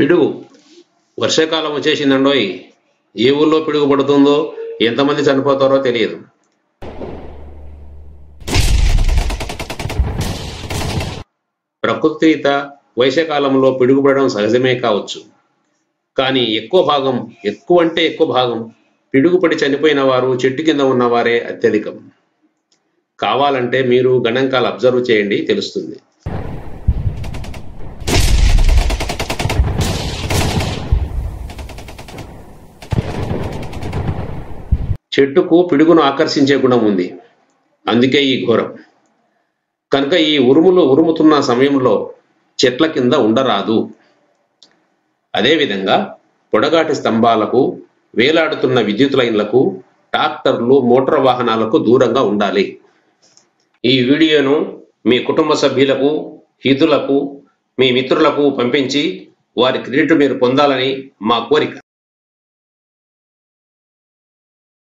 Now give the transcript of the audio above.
పిడుగు. వర్షాకాలం వచ్చేసిందండోయ్ ఏ ఊళ్ళో పిడుగు పడుతుందో ఎంతమంది చనిపోతారో తెలియదు. ప్రకృతిత వైశాకాలంలో పిడుగుపడడం సహజమే కావచ్చు. కానీ ఎక్కువ భాగం ఎక్కువ అంటే ఎక్కువ భాగం పిడుగుపడి చనిపోయిన వారు చెట్టు కింద ఉన్నవారే అత్యధికం. కావాలంటే మీరు గణాంకాలు అబ్జర్వ్ చేయండి తెలుస్తుంది. చెట్టుకు పిడుగును ఆకర్షించే గుణం ఉంది. అందుకే ఈ ఘోరం. కనుక ఈ ఉరుములు ఉరుముతున్న సమయంలో చెట్ల కింద ఉండరాదు. అదేవిధంగా పొడగాటి స్తంభాలకు వేలాడుతున్న విద్యుత్ లైన్లకు ట్రాక్టర్లు మోటార్ వాహనాలకు దూరంగా ఉండాలి. ఈ వీడియోను మీ కుటుంబ సభ్యులకు హితులకు మీ మిత్రులకు పంపించి వారి క్రెడిట్ మీరు పొందాలని మా కోరిక.